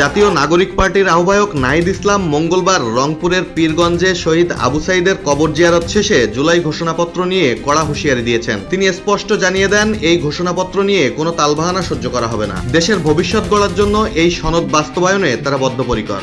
জাতীয় নাগরিক পার্টির আহ্বায়ক নাহিদ ইসলাম মঙ্গলবার রংপুরের পীরগঞ্জে শহীদ আবু সাইদের কবর জিয়ারত শেষে জুলাই ঘোষণাপত্র নিয়ে কড়া হুঁশিয়ারি দিয়েছেন। তিনি স্পষ্ট জানিয়ে দেন, এই ঘোষণাপত্র নিয়ে কোনো তালবাহানা সহ্য করা হবে না। দেশের ভবিষ্যৎ গড়ার জন্য এই সনদ বাস্তবায়নে তারা বদ্ধপরিকর।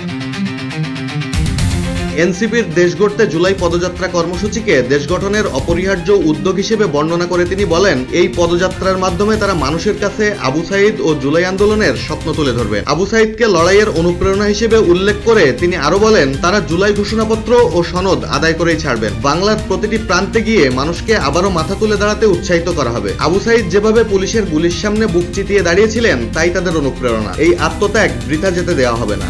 এনসিপির দেশ গড়তে জুলাই পদযাত্রা কর্মসূচিকে দেশ গঠনের অপরিহার্য উদ্যোগ হিসেবে বর্ণনা করে তিনি বলেন, এই পদযাত্রার মাধ্যমে তারা মানুষের কাছে আবু সাইদ ও জুলাই আন্দোলনের স্বপ্ন তুলে ধরবে। আবু সাইদকে লড়াইয়ের অনুপ্রেরণা হিসেবে উল্লেখ করে তিনি আরও বলেন, তারা জুলাই ঘোষণাপত্র ও সনদ আদায় করেই ছাড়বেন। বাংলার প্রতিটি প্রান্তে গিয়ে মানুষকে আবারও মাথা তুলে দাঁড়াতে উৎসাহিত করা হবে। আবু সাইদ যেভাবে পুলিশের গুলির সামনে বুক চিতিয়ে দাঁড়িয়েছিলেন, তাই তাদের অনুপ্রেরণা। এই আত্মত্যাগ বৃথা যেতে দেওয়া হবে না।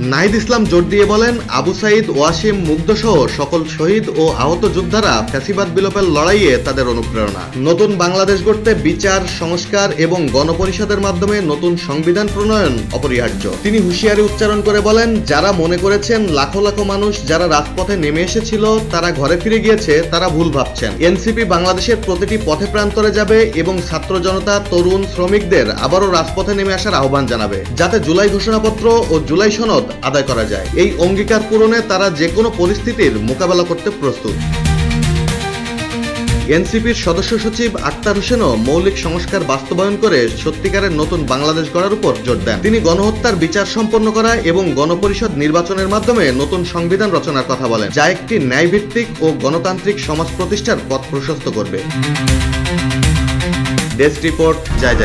নাহিদ ইসলাম জোর দিয়ে বলেন, আবু সাইদ, ওয়াসিম, মুগ্ধ সহ সকল শহীদ ও আহত যোদ্ধারা ফ্যাসিবাদ বিলোপের লড়াইয়ে তাদের অনুপ্রেরণা। নতুন বাংলাদেশ গড়তে বিচার, সংস্কার এবং গণপরিষদের মাধ্যমে নতুন সংবিধান প্রণয়ন অপরিহার্য। তিনি হুঁশিয়ারি উচ্চারণ করে বলেন, যারা মনে করেছেন লাখো লাখো মানুষ যারা রাজপথে নেমে এসেছিল, তারা ঘরে ফিরে গিয়েছে, তারা ভুল ভাবছেন। এনসিপি বাংলাদেশের প্রতিটি পথে প্রান্তরে যাবে এবং ছাত্র জনতা, তরুণ, শ্রমিকদের আবারও রাজপথে নেমে আসার আহ্বান জানাবে। যাতে জুলাই ঘোষণাপত্র ও জুলাই সনদ আদায় করা যায়। এই অঙ্গীকার পূরণে তারা যে কোনো পরিস্থিতির মোকাবেলা করতে প্রস্তুত। এনসিপির সদস্য সচিব আক্তার হোসেনও মৌলিক সংস্কার বাস্তবায়ন করে সত্যিকারের নতুন বাংলাদেশ গড়ার উপর জোর দেন। তিনি গণহত্যার বিচার সম্পন্ন করা এবং গণপরিষদ নির্বাচনের মাধ্যমে নতুন সংবিধান রচনার কথা বলেন, যা একটি ন্যায়ভিত্তিক ও গণতান্ত্রিক সমাজ প্রতিষ্ঠার পথ প্রশস্ত করবে। ডেস্ক রিপোর্ট, জয়